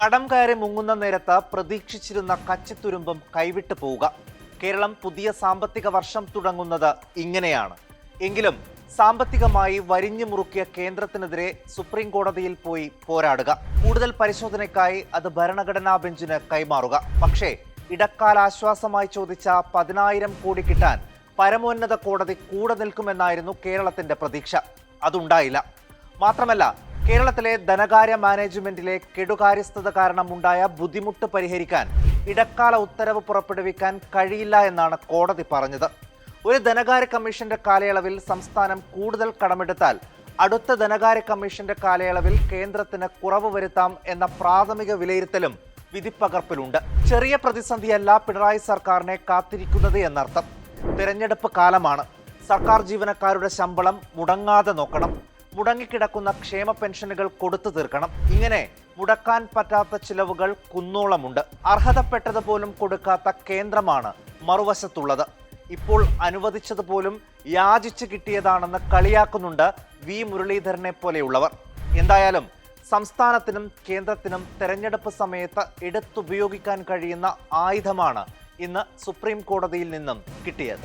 കടം കയറി മുങ്ങുന്ന നേരത്ത് പ്രതീക്ഷിച്ചിരുന്ന കച്ചിത്തുരുമ്പും കൈവിട്ടു പോവുക. കേരളം പുതിയ സാമ്പത്തിക വർഷം തുടങ്ങുന്നത് ഇങ്ങനെയാണ്. എങ്കിലും സാമ്പത്തികമായി വരിഞ്ഞു മുറുക്കിയ കേന്ദ്രത്തിനെതിരെ സുപ്രീം കോടതിയിൽ പോയി പോരാടുക. കൂടുതൽ പരിശോധനയ്ക്കായി അത് ഭരണഘടനാ ബെഞ്ചിന് കൈമാറുക. പക്ഷേ ഇടക്കാല ആശ്വാസമായി ചോദിച്ച പതിനായിരം കോടി കിട്ടാൻ പരമോന്നത കോടതി കൂടെ നിൽക്കുമെന്നായിരുന്നു കേരളത്തിന്റെ പ്രതീക്ഷ. അതുണ്ടായില്ല. മാത്രമല്ല കേരളത്തിലെ ധനകാര്യ മാനേജ്മെന്റിലെ കെടുകാര്യസ്ഥത കാരണം ഉണ്ടായ ബുദ്ധിമുട്ട് പരിഹരിക്കാൻ ഇടക്കാല ഉത്തരവ് പുറപ്പെടുവിക്കാൻ കഴിയില്ല എന്നാണ് കോടതി പറഞ്ഞത്. ഒരു ധനകാര്യ കമ്മീഷന്റെ കാലയളവിൽ സംസ്ഥാനം കൂടുതൽ കടമെടുത്താൽ അടുത്ത ധനകാര്യ കമ്മീഷന്റെ കാലയളവിൽ കേന്ദ്രത്തിന് കുറവ് വരുത്താം എന്ന പ്രാഥമിക വിലയിരുത്തലും വിധിപ്പകർപ്പിലുണ്ട്. ചെറിയ പ്രതിസന്ധിയല്ല പിണറായി സർക്കാരിനെ കാത്തിരിക്കുന്നത് എന്നർത്ഥം. തിരഞ്ഞെടുപ്പ് കാലമാണ്. സർക്കാർ ജീവനക്കാരുടെ ശമ്പളം മുടങ്ങാതെ നോക്കണം. മുടങ്ങിക്കിടക്കുന്ന ക്ഷേമ പെൻഷനുകൾ കൊടുത്തു തീർക്കണം. ഇങ്ങനെ മുടക്കാൻ പറ്റാത്ത ചിലവുകൾ കുന്നോളമുണ്ട്. അർഹതപ്പെട്ടത് പോലും കൊടുക്കാത്ത കേന്ദ്രമാണ് മറുവശത്തുള്ളത്. ഇപ്പോൾ അനുവദിച്ചത് പോലും യാചിച്ചു കിട്ടിയതാണെന്ന് കളിയാക്കുന്നുണ്ട് വി. മുരളീധരനെ പോലെയുള്ളവർ. എന്തായാലും സംസ്ഥാനത്തിനും കേന്ദ്രത്തിനും തെരഞ്ഞെടുപ്പ് സമയത്ത് എടുത്തുപയോഗിക്കാൻ കഴിയുന്ന ആയുധമാണ് ഇന്ന് സുപ്രീം കോടതിയിൽ നിന്നും കിട്ടിയത്.